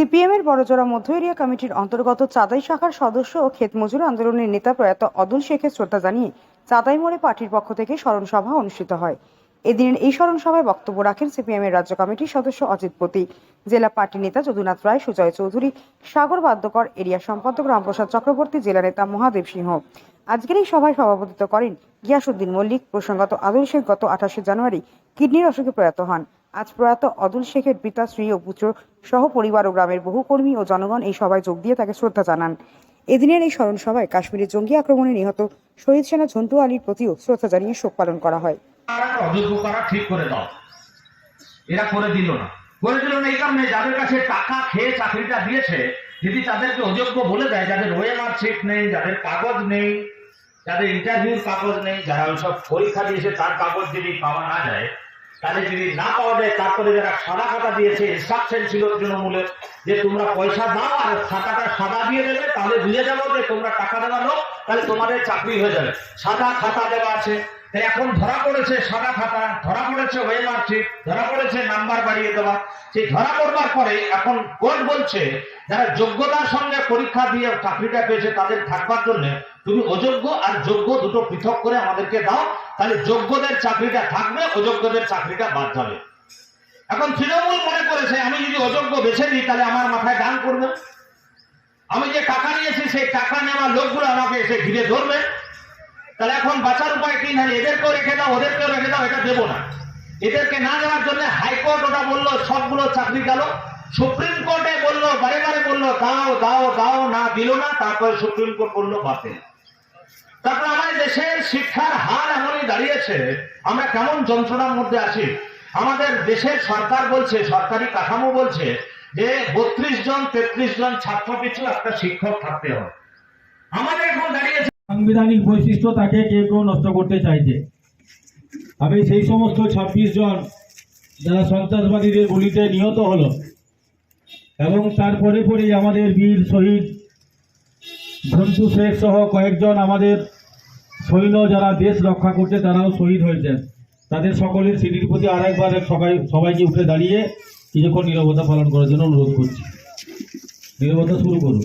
CPM এর বড়জোড়া মধ্য area কমিটির অন্তর্গত চাঁদাই শাখার সদস্য ও ক্ষেত মজুর আন্দোলনের নেতা প্রয়াত অদুল শেখের শ্রদ্ধা জানিয়ে চাঁদাই মোড়ে পার্টির পক্ষ থেকে স্মরণ সভা অনুষ্ঠিত হয়। এদিনের এই স্মরণ সভায় বক্তব্য রাখেন সিপিএম এর রাজ্য কমিটির সদস্য অজিত পতি জেলা পার্টি নেতা যদুনাথ রায়, সুজয় চৌধুরী, সাগর বাদ্যকর এরিয়া সম্পাদক রামপ্রসাদ চক্রবর্তী, জেলা নেতা মহাদেব সিংহ। আজকের এই সভায় সভাপতিত্ব করেন গিয়াসুদ্দিন মল্লিক। প্রসঙ্গত আদুল শেখ গত আঠাশে জানুয়ারি কিডনির অসুখে প্রয়াত হন। আজ প্রয়াত অদুল শেখের পিতা, স্ত্রী ও পুত্র সহ পরিবার ও গ্রামের বহু কর্মী ও জনগণ এই সভায় যোগ দিয়ে তাকে শ্রদ্ধা জানান। এদিনের এই স্মরণ সভায় কাশ্মীরের জঙ্গি আক্রমণে নিহত শহীদ সেনা ঝন্টু আলীর প্রতিও শ্রদ্ধা জানিয়ে শোক পালন করা হয়। ঠিক করে দাও। এরা করে দিল না। করে দিল না এই কারণে যাদের কাছে টাকা খেয়ে চাকরিটা দিয়েছে, যদি তাদেরকে অযোগ্য বলে দেয়, যাদের ওয়ে মার্কশিট নেই, যাদের কাগজ নেই, যাদের ইন্টারভিউর কাগজ নেই, যারা ওইসব পরীক্ষা দিয়েছে, তার কাগজ যদি পাওয়া না যায় তাহলে যদি না পাওয়া যায়, তারপরে যারা সাদা খাতা দিয়েছে ইনস্ট্রাকশন ছিল তৃণমূলের, যে তোমরা পয়সা দাও আর খাতাটা সাদা দিয়ে দেবে, তাহলে বুঝে যাব যে তোমরা টাকা দেওয়া লোক, তাহলে তোমাদের চাকরি হয়ে যাবে। সাদা খাতা দেওয়া আছে। তাই এখন ধরা পড়েছে সাদা খাতা, ধরা পড়েছে ওয়ে মার্কশিট ধরা পড়েছে নাম্বার বাড়িয়ে দেওয়া। সেই ধরা পড়বার পরে এখন কোর্ট বলছে, যারা যোগ্যতার সঙ্গে পরীক্ষা দিয়ে চাকরিটা পেয়েছে, তাদের থাকবার জন্য তুমি অযোগ্য আর যোগ্য দুটো পৃথক করে আমাদেরকে দাও তাহলে যোগ্যদের চাকরিটা থাকবে, অযোগ্যদের চাকরিটা বাদ যাবে। এখন তৃণমূল মনে করেছে, আমি যদি অযোগ্য বেছে নিই, তাহলে আমার মাথায় গান করবে। আমি যে টাকা নিয়েছি, সেই টাকা নেওয়া লোকগুলো আমাকে এসে ঘিরে ধরবে। তাহলে এখন বাঁচার উপায় কি? না, এদেরকেও রেখে দাও, ওদেরকেও রেখে দাও, এটা দেবো না। এদেরকে না দেওয়ার জন্য হাইকোর্ট ওটা বলল, সবগুলো চাকরি গেল। সুপ্রিম কোর্টে বলল, বারে বারে বলল, দাও দাও দাও, না দিল না, তারপরে সুপ্রিম কোর্ট বলল, বাতিল। তারপর আমাদের দেশের শিক্ষার দাঁড়িয়েছে আমরা কেমন যন্ত্রণার মধ্যে আছি? আমাদের দেশের সরকার বলছে, সরকারি কাঠামো বলছে যে বত্রিশ জন, তেত্রিশ জন ছাত্র পিছু একটা শিক্ষক থাকতে হবে। আমাদের এখন দাঁড়িয়েছে সাংবিধানিক বৈশিষ্ট্য তাকে কেউ কেউ নষ্ট করতে চাইছে। আমি সেই সমস্ত ছাব্বিশ জন যারা সন্ত্রাসবাদীদের গুলিতে নিহত হলো, এবং তারপরে পরেই আমাদের বীর শহীদ ঝন্টু শেখ সহ কয়েকজন আমাদের সৈন্য যারা দেশ রক্ষা করছে, তারাও শহীদ হয়েছেন। তাদের সকলের স্মৃতির প্রতি আরেকবার সবাই, সবাইকে উঠে দাঁড়িয়ে কিছুক্ষণ নিরবতা পালন করার জন্য অনুরোধ করছি। নিরবতা শুরু করুন।